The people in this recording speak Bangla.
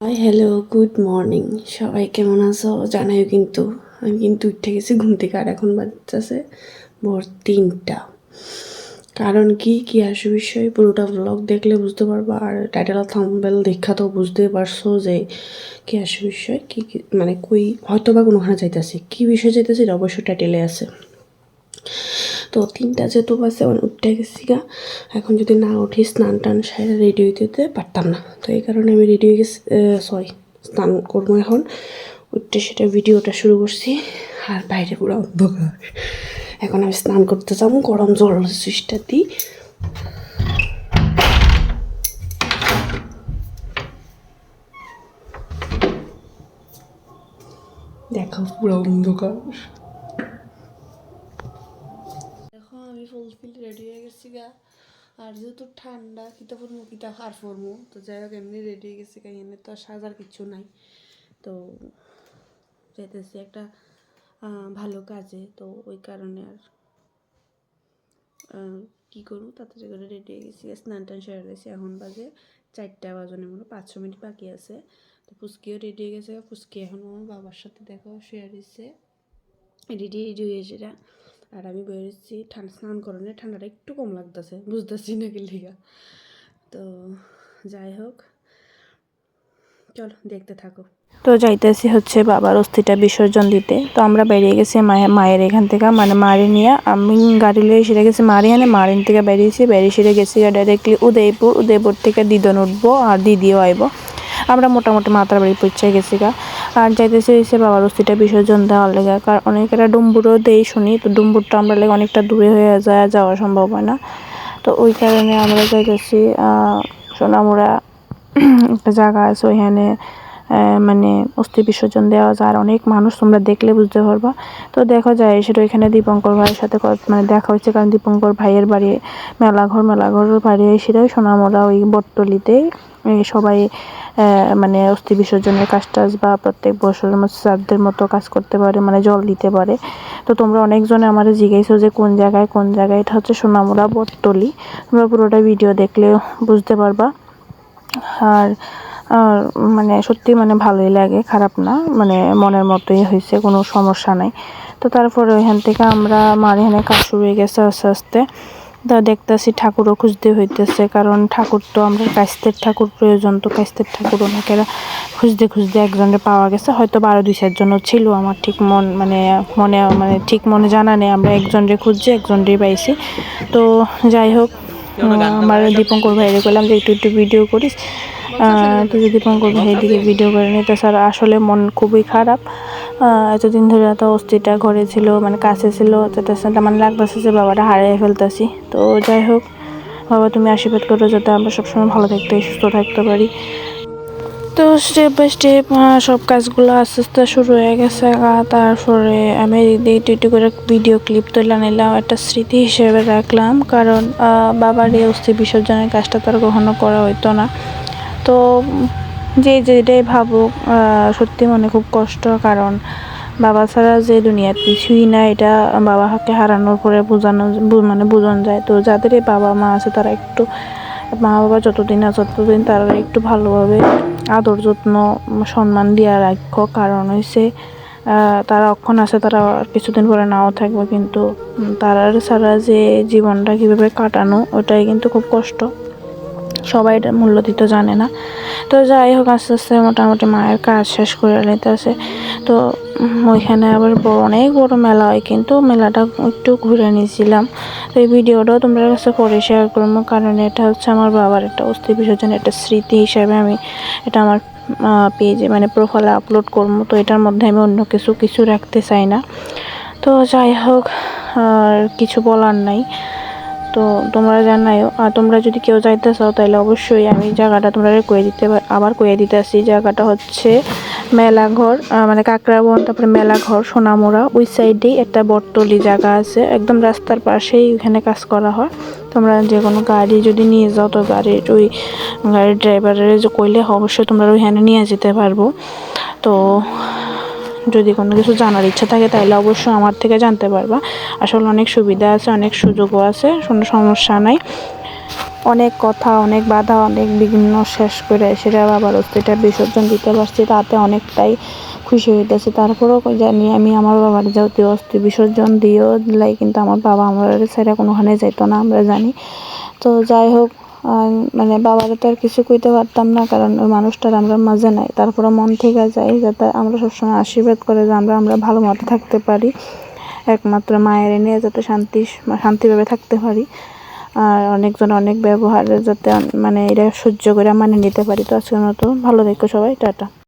হাই হ্যালো গুড মর্নিং সবাই কেমন আছো? জানাইও কিন্তু, আমি কিন্তু উঠে গেছি ঘুম থেকে আর এখন বাজতেছে ভোর তিনটা। কারণ কি কি আসে বিষয়? পুরোটা ব্লগ দেখলে বুঝতে পারব আর টাইটেল থাম্বেল দেখা তো বুঝতে পারছ যে কি আসে বিষয়, কি কি মানে কই হয়তো বা কোনোখানে যাইতেছে কি বিষয় যাইতেছে এটা অবশ্যই টাইটেলে আছে। তো তিনটা যেহেতু বাসে মানে উঠে গেছি গা। এখন যদি না উঠি, স্নান টান সাইডে রেডি হইতে হইতে পারতাম না। তো এই কারণে আমি রেডি হয়ে গেছি সরি স্নান করব এখন। উঠতে সেটা ভিডিওটা শুরু করছি, আর বাইরে পুরো অন্ধকার। এখন আমি স্নান করতে যাব, গরম জল সুইচটা দিই। দেখো পুরো অন্ধকার দেখো আমি ফুলফিল রেডি হয়ে গেছি গা। আর যেহেতু ঠান্ডা, কিতা পরমু, কিতা হার পরমু, তো যাই হোক, এমনি রেডি হয়ে গেছি গা, এনে তো আর সাজার কিছু নাই। তো যেতেছি একটা ভালো কাজে, তো ওই কারণে আর কি করব, তাড়াতাড়ি করে রেডি হয়ে গেছি স্নান টান সেরে গেছি এখন বাজে চারটা বাজনের মতো পাঁচশো মিনিট বাকি আছে। তো পুচকিও রেডি হয়ে গেছে পুচকি এখন আমার বাবার সাথে দেখো শেয়ার দিচ্ছে রেডি রেডি হয়েছে এটা আর আমি বেরোচ্ছি ঠান্ডা স্নান করণে ঠান্ডাটা একটু কম লাগতেছে, বুঝতেছি না কি লিগা। তো যাই হোক, চলো দেখতে থাকো। তো যাইতেছি হচ্ছে বাবার অস্থিটা বিসর্জন দিতে। তো আমরা বেরিয়ে গেছি মায়ের এখান থেকে মানে মারে নিয়ে। আমি গাড়ি লিয়ে সেরে গেছি মারি আনে মারিন থেকে বেরিয়েছি। বেরিয়ে সেরে গেছি ডাইরেক্টলি উদয়পুর উদয়পুর থেকে দিদন উঠবো আর দিদিও আইব। আমরা মোটামুটি মাতার বাড়ি পৌঁছে গেছি গা। আর যাইতেছি হয়েছে বাবার অস্থিটা বিসর্জন দেওয়ার লেগে। কারণ অনেকেরা ডুম্বুরও দেই শুনি, তো ডুম্বুরটা আমরা লেগে অনেকটা দূরে হয়ে যায়, যাওয়া সম্ভব হয় না। তো ওই কারণে আমরা যাইতেছি সোনামুড়া একটা জায়গা আছে, ওইখানে মানে অস্থি বিসর্জন দেওয়া যায়। আর অনেক মানুষ তোমরা দেখলে বুঝতে পারবা। তো দেখা যায়, সেটা ওইখানে দীপঙ্কর ভাইয়ের সাথে মানে দেখা হচ্ছে কারণ দীপঙ্কর ভাইয়ের বাড়ি, মেলাঘর মেলাঘর বাড়ি, সেটাই সোনামোড়া ওই বটতলিতেই। সবাই মানে অস্থি বিসর্জনের কাজ টাজ বা প্রত্যেক বছরের মতো মতো কাজ করতে পারে মানে জল দিতে পারে। তো তোমরা অনেকজনে আমার জিজ্ঞাসা যে কোন জায়গায় কোন জায়গায়? এটা হচ্ছে সোনামুড়া বটতলি। তোমরা পুরোটা ভিডিও দেখলে বুঝতে পারবা। আর আর মানে সত্যি মানে ভালোই লাগে, খারাপ না মানে মনের মতোই হয়েছে, কোনো সমস্যা নাই। তো তারপরে ওইখান থেকে আমরা মার এখানে কাজ শুরু হয়ে গেছে আস্তে আস্তে। তা দেখতেছি ঠাকুরও খুঁজতে হইতেছে কারণ ঠাকুর তো আমরা কাস্তের ঠাকুর প্রয়োজন তো কাস্তের ঠাকুর অনেকেরা খুঁজতে খুঁজতে একজনের পাওয়া গেছে। হয়তো বারো দুই চারজনও ছিল আমার ঠিক মন মানে মনে মানে ঠিক মনে জানা নেই আমরা একজনরে খুঁজছি একজনরে পাইছি। তো যাই হোক আমার দীপঙ্কর ভাইরে বললাম যে একটু একটু ভিডিও করিস। আহ, তো যদি দীপঙ্কর ভাই দিকে ভিডিও করে নিতে স্যার আসলে মন খুবই খারাপ। এতদিন ধরে এত অস্থিটা ঘরে ছিল মানে কাছে ছিল সেটা মানে লাগতেছে যে বাবাটা হারিয়ে ফেলতেছি। তো যাই হোক, বাবা তুমি আশীর্বাদ করো যাতে আমরা সবসময় ভালো থাকতে, সুস্থ থাকতে পারি। তো স্টেপ বাই স্টেপ সব কাজগুলো আস্তে আস্তে শুরু হয়ে গেছে। তারপরে আমি এদিক একটু একটু করে ভিডিও ক্লিপ তুলে নিলাম, একটা স্মৃতি হিসেবে রাখলাম। কারণ বাবার এই অস্থি বিসর্জনের কাজটা তো আর কখনো করা হইতো না। তো যে যেটাই ভাবুক সত্যি মনে খুব কষ্ট, কারণ বাবা ছাড়া যে দুনিয়ার কিছুই না, এটা বাবা বাবাকে হারানোর পরে বোঝানো মানে বোঝানো যায়। তো যাদের বাবা মা আছে, তারা একটু, মা বাবা যতদিন আছে, ততদিন তারা একটু ভালোভাবে আদর যত্ন, সম্মান দিয়া রাখো কারণ হয়েছে তারা অক্ষণ আছে, তারা কিছুদিন পরে নাও থাকবে, কিন্তু তারার ছাড়া যে জীবনটা কীভাবে কাটানো, ওটাই কিন্তু খুব কষ্ট। সবাই এটা মূল্য দিতে জানে না। তো যাই হোক, আস্তে আস্তে মোটামুটি মায়ের কাজ শেষ করে নিতেছে। তো ওইখানে আবার বড় অনেক বড় মেলা হয়, কিন্তু মেলাটা একটু ঘুরে নিয়েছিলাম। তো এই ভিডিওটাও তোমাদের কাছে পরে শেয়ার করব, কারণ এটা হচ্ছে আমার বাবার একটা অস্থি বিসর্জন একটা স্মৃতি হিসাবে আমি এটা আমার পেজে মানে প্রোফাইলে আপলোড করব। তো এটার মধ্যে আমি অন্য কিছু কিছু রাখতে চাই না। তো যাই হোক, আর কিছু বলার নাই। তো তোমরা জানাইও। আর তোমরা যদি কেউ যাইতে চাও তাহলে অবশ্যই আমি জায়গাটা তোমরা কয়ে দিতে আবার কয়ে দিতে আসি। জায়গাটা হচ্ছে মেলাঘর মানে কাকরাবন, তারপরে মেলাঘর, সোনামোড়া। ওই সাইডেই একটা বটতলি জায়গা আছে। একদম রাস্তার পাশেই ওখানে কাজ করা হয়। তোমরা যে কোনো গাড়ি যদি নিয়ে যাও, তো গাড়ির ওই গাড়ির ড্রাইভারের যে কইলে অবশ্যই তোমরা ওইখানে নিয়ে যেতে পারব। তো যদি কোনো কিছু জানার ইচ্ছা থাকে, তাহলে অবশ্যই আমার থেকে জানতে পারবা। আসলে অনেক সুবিধা আছে, অনেক সুযোগও আছে, কোনো সমস্যা নাই। অনেক কথা, অনেক বাধা, অনেক বিঘ্ন শেষ করে সেটা বাবার অস্থিটা বিসর্জন দিতে পারছি, তাতে অনেকটাই খুশি হইতেছে। তারপরেও জানি, আমি আমার বাবার যেহেতু অস্থি বিসর্জন দিয়েও দিলাই, কিন্তু আমার বাবা আমার ছেড়ে কোনোখানে যাইতো না, আমরা জানি। তো যাই হোক মানে বাবারে তো আর কিছু কইতে পারতাম না, কারণ ওই মানুষটার আমরা মাঝে নাই। তারপরে মন থেকে যাই যাতে আমরা সবসময় আশীর্বাদ করে যে আমরা আমরা ভালো মতো থাকতে পারি, একমাত্র মায়ের নিয়ে যাতে শান্তি, শান্তিভাবে থাকতে পারি। আর অনেকজন অনেক ব্যবহারে যাতে মানে এটা সহ্য করে মানে নিতে পারি। তো আজকের মতো ভালো দেখো সবাই, টাটা।